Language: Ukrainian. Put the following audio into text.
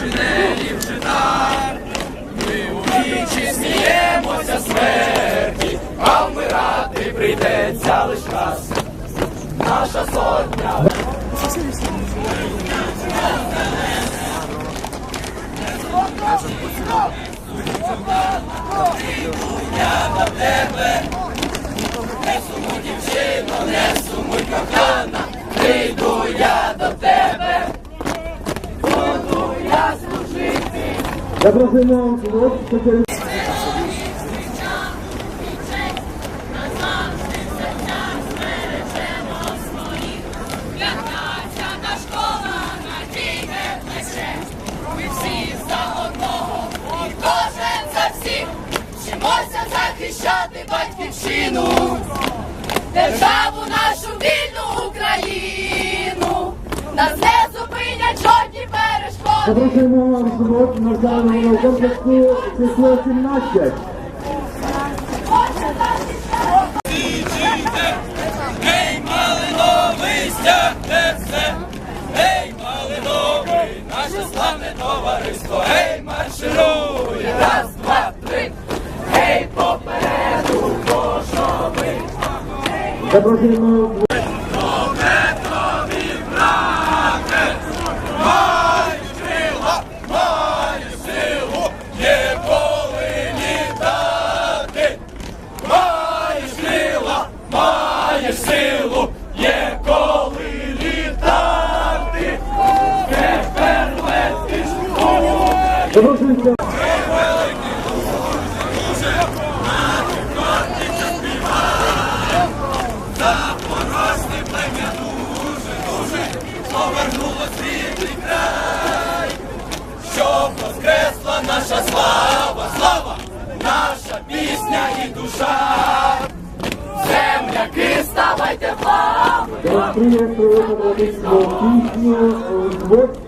шинелі так. Ми у вічі сміємося смерті, а вмирати прийдеться лиш раз. Наша сотня. Прийду за всіх. Вчимося захищати батьківщину, державу нашу вільну Україну. Нас не зупинять жодні Запросимо взвод навчального комплексу число 17. Кожен захищати малиновий стягне все, ей, малиновий, наше славне товариство, ей, марширує, раз, два, три, ей, попереду, кошови, коли літати, тепер летиш у воскресла наша слава, слава, наша пісня і душа. Ставайте в лаву.